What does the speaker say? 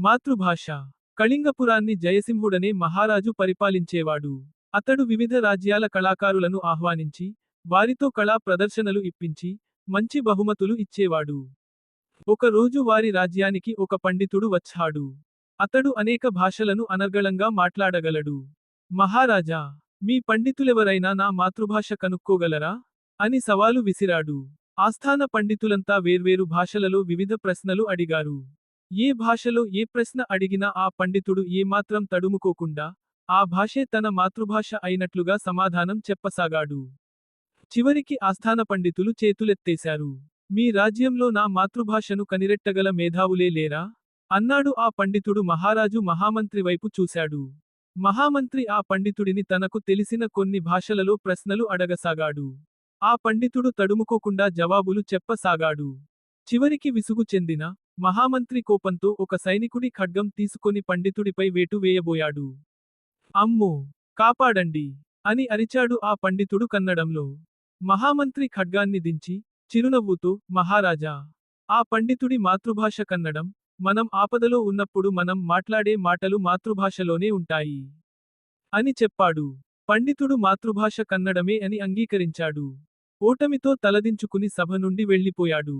మాతృభాష. కళింగపురాన్ని జయసింహుడనే మహారాజు పరిపాలించేవాడు. అతడు వివిధ రాజ్యాల కళాకారులను ఆహ్వానించి వారితో కళా ప్రదర్శనలు ఇప్పించి మంచి బహుమతులు ఇచ్చేవాడు. ఒకరోజు వారి రాజ్యానికి ఒక పండితుడు వచ్చాడు. అతడు అనేక భాషలను అనర్గళంగా మాట్లాడగలడు. మహారాజా మీ పండితులెవరైనా నా మాతృభాష కనుక్కోగలరా? అని సవాలు విసిరాడు. ఆస్థాన పండితులంతా వేర్వేరు భాషలలో వివిధ ప్రశ్నలు అడిగారు. ఏ భాషలో ఏ ప్రశ్న అడిగినా ఆ పండితుడు ఏమాత్రం తడుముకోకుండా ఆ భాషే తన మాతృభాష అయినట్లుగా సమాధానం చెప్పసాగాడు. చివరికి ఆస్థాన పండితులు చేతులెత్తేశారు. మీ రాజ్యంలో నా మాతృభాషను కనిరెట్టగల మేధావులే లేరా? అన్నాడు ఆ పండితుడు మహారాజు మహామంత్రి వైపు చూశాడు. మహామంత్రి ఆ పండితుడిని తనకు తెలిసిన కొన్ని భాషలలో ప్రశ్నలు అడగసాగాడు. ఆ పండితుడు తడుముకోకుండా జవాబులు చెప్పసాగాడు. చివరికి విసుగు చెందిన మహామంత్రి కోపంతో ఒక సైనికుడి ఖడ్గం తీసుకొని పండితుడిపై వేటు వేయబోయాడు. అమ్మో! కాపాడండి! అని అరిచాడు ఆ పండితుడు కన్నడంలో. మహామంత్రి ఖడ్గాన్ని దించి చిరునవ్వుతో మహారాజా! ఆ పండితుడి మాతృభాష కన్నడం మనం ఆపదలో ఉన్నప్పుడు మనం మాట్లాడే మాటలు మాతృభాషలోనే ఉంటాయి. అని చెప్పాడు. పండితుడు మాతృభాష కన్నడమే అని అంగీకరించాడు. ఓటమితో తలదించుకుని సభ నుండి వెళ్ళిపోయాడు.